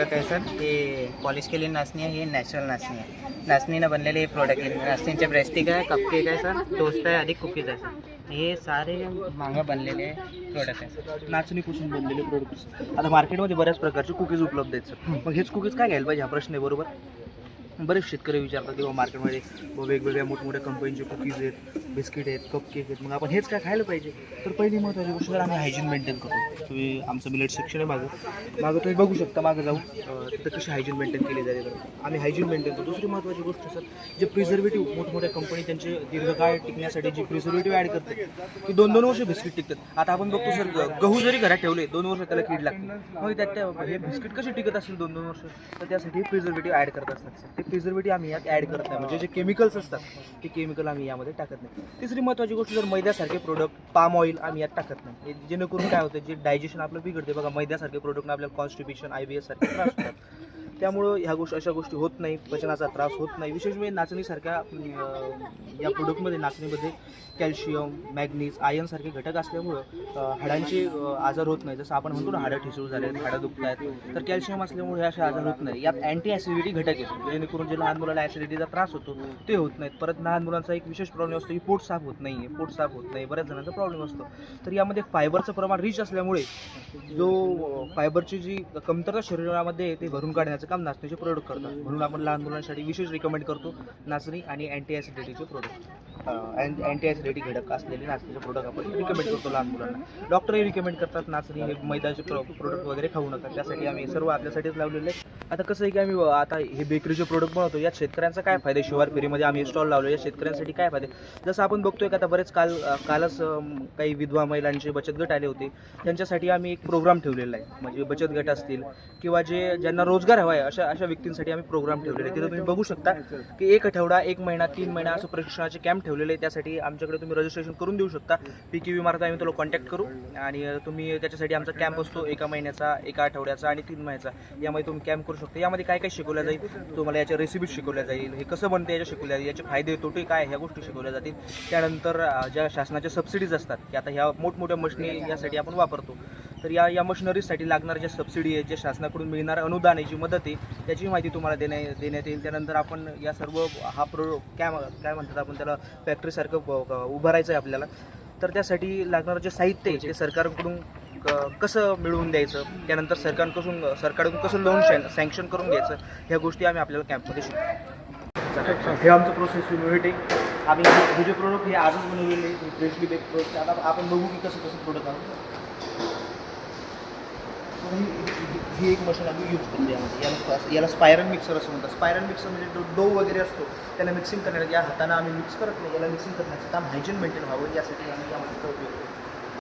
Product आहे sir? हे polish केलेली नाचणी आहे हे नॅचरल नाचणी आहे. नाचणीनं बनलेले हे प्रोडक्ट आहे. नाचणीचे ब्रेस्टिक आहे कपकेक आहे सर टोस्ट आहे अधिक कुकीज आहे सर. हे सारे मागं बनलेले प्रोडक्ट आहे सर. नाचणीपासून बनलेले प्रोडक्ट आता मार्केटमध्ये बऱ्याच प्रकारचे कुकीज उपलब्ध आहेत सर. मग हेच कुकीज काय घ्यायला पाहिजे हा प्रश्न आहे बरोबर? बरेच शेतकरी विचारतात किंवा मार्केटमध्ये व वेगवेगळ्या मोठमोठ्या कंपनीचे कुकीज आहेत बिस्किट आहेत कपकेक आहेत. मग आपण हेच काय खायला पाहिजे? तर पहिली महत्त्वाची गोष्ट तर आम्ही हायजीन मेंटेन करतो. तुम्ही आमचं मिलेट सेक्शन आहे मागं. मागं तुम्ही बघू शकता मागं जाऊ तिथं कशी हायजीन मेंटेन केली जाते. तर आम्ही हायजीन मेंटेन करतो. दुसरी महत्त्वाची गोष्ट सर जे प्रिझर्वेटिव्ह मोठमोठ्या कंपनी त्यांचे दीर्घकाळ टिकण्यासाठी जे प्रिझर्वेटिव्ह ॲड करते की दोन दोन वर्ष बिस्किट टिकतात. आता आपण बघतो सर गहू जरी घरात ठेवले दोन वर्ष त्याला कीड लागते. मग त्यात त्या हे बिस्किट कसे टिकत असेल दोन दोन वर्ष? तर त्यासाठी प्रिझर्वेटिव्ह ॲड करत असतात सर. ते प्रिझर्वेटिव्ह आम्ही यात ॲड करत नाही. म्हणजे जे केमिकल्स असतात ते केमिकल आम्ही यामध्ये टाकत नाही. तिसरी महत्त्वाची गोष्ट जर मैद्यासारखे प्रोडक्ट पाम ऑइल आम्ही यात टाकत नाही. जेणेकरून काय होतं जे डायजेशन आपलं बिघडते बघा मैद्यासारखे प्रोडक्ट आपल्याला कॉन्स्टिपेशन आय बी एस सारखे त्रास होतात. त्यामुळं ह्या गोष्टी अशा गोष्टी होत नाही पचनाचा त्रास होत नाही. विशेष म्हणजे नाचणीसारख्या या प्रोडक्टमध्ये नाचणीमध्ये कॅल्शियम मॅग्नीज आयनसारखे घटक असल्यामुळं हाडांचे आजार होत नाही. जसं आपण म्हणतो ना हाडं ठिसूळ झाले हाडं दुखत आहेत तर कॅल्शियम असल्यामुळे हे असे आजार होत नाही. यात अँटी ॲसिडिटी घटक येतो. जेणेकरून जे लहान मुलाला ॲसिडिटीचा त्रास होतो ते होत नाहीत. परत लहान मुलांचा एक विशेष प्रॉब्लेम असतो की पोट साफ होत नाही आहे पोट साफ होत नाही. बऱ्याच जणांचा प्रॉब्लेम असतो. तर यामध्ये फायबरचं प्रमाण रिच असल्यामुळे जो फायबरची जी कमतरता शरीरामध्ये ते भरून काढण्याचं काम नाचणीचे प्रोडक्ट करतात. म्हणून आपण लहान मुलांसाठी विशेष रिकमेंड करतो नाचणी आणि अँटी ॲसिडिटीचे प्रोडक्ट अँटी ॲसिडिटी घटक असलेले नाचणीचे प्रोडक्ट आपण रिकमेंड करतो लहान मुलांना. डॉक्टरही रिकमेंड करतात नाचणी हे मैदाचे प्रोडक्ट वगैरे खाऊ नका. त्यासाठी आम्ही सर्व आपल्यासाठीच लावलेले आहेत. आता कसं आहे की आम्ही आता हे बेकरीचे प्रोडक्ट बनवतो यात शेतकऱ्यांचा काय फायदा आहे? शिवार फेरीमध्ये आम्ही स्टॉल लावलो या शेतकऱ्यांसाठी काय फायदे जसं आपण बघतोय का आता बरेच काल कालच काही विधवा महिलांचे बचत गट आले होते. त्यांच्यासाठी आम्ही एक प्रोग्राम ठेवलेला आहे. म्हणजे बचत गट असतील किंवा जे ज्यांना रोजगार हवा आहे अशा अशा व्यक्तींसाठी आम्ही प्रोग्राम ठेवलेला आहे. तिथं तुम्ही बघू शकता की एक आठवडा एक महिना तीन महिना असं प्रशिक्षणाचे कॅम्प ठेवलेले आहे त्यासाठी आमच्याकडे तुम्ही रजिस्ट्रेशन करून देऊ शकता. पी के व्ही आम्ही तुला कॉन्टॅक्ट करू आणि तुम्ही त्याच्यासाठी आमचा कॅम्प असतो एका महिन्याचा एका आठवड्याचा आणि तीन महिन्याचा. यामध्ये तुम्ही कॅम्प करू शकतो. यामध्ये काय काय शिकवलं जाईल? तुम्हाला याच्या रेसिपी शिकवल्या जाईल. हे कसं बनते याच्या शिकवल्या जाईल याचे फायदे तोटे काय ह्या गोष्टी शिकवल्या जातील. त्यानंतर ज्या शासनाच्या सबसिडीज असतात की आता ह्या मोठमोठ्या मशनी यासाठी आपण वापरतो. तर या या मशिनरीजसाठी लागणाऱ्या ज्या सबसिडी आहे जे शासनाकडून मिळणारं अनुदान आहे जी मदत आहे त्याची माहिती तुम्हाला देण्या देण्यात येईल. त्यानंतर आपण या सर्व हा प्रो काय काय म्हणतात आपण त्याला फॅक्टरीसारखं उभारायचं आहे आपल्याला. तर त्यासाठी लागणारं जे साहित्य आहे ते सरकारकडून कसं मिळवून द्यायचं? त्यानंतर सरकारकडून सरकारकडून कसं लोन सँक्शन करून घ्यायचं? ह्या गोष्टी आम्ही आपल्याला कॅम्पमध्ये शिकतो हे आमचं प्रोसेस इनोव्हेटिंग आम्ही हे जे प्रोडक्ट हे आजच बनवलेले फ्रेशली बेक प्रोडक्ट आता आपण बघू की कसं कसं प्रोडक्ट आहोत ही ही- एक मशीन आम्ही यूज करतो यामध्ये याला याला स्पायरल मिक्सर असं म्हणतात. स्पायरल मिक्सर म्हणजे जो डो वगैरे असतो त्याला मिक्सिंग करण्यासाठी या हाताने आम्ही मिक्स करत नाही. याला मिक्सिंग करण्याचं काम हायजीन मेंटेन व्हावं यासाठी आम्ही यामध्ये उपयोग करतो.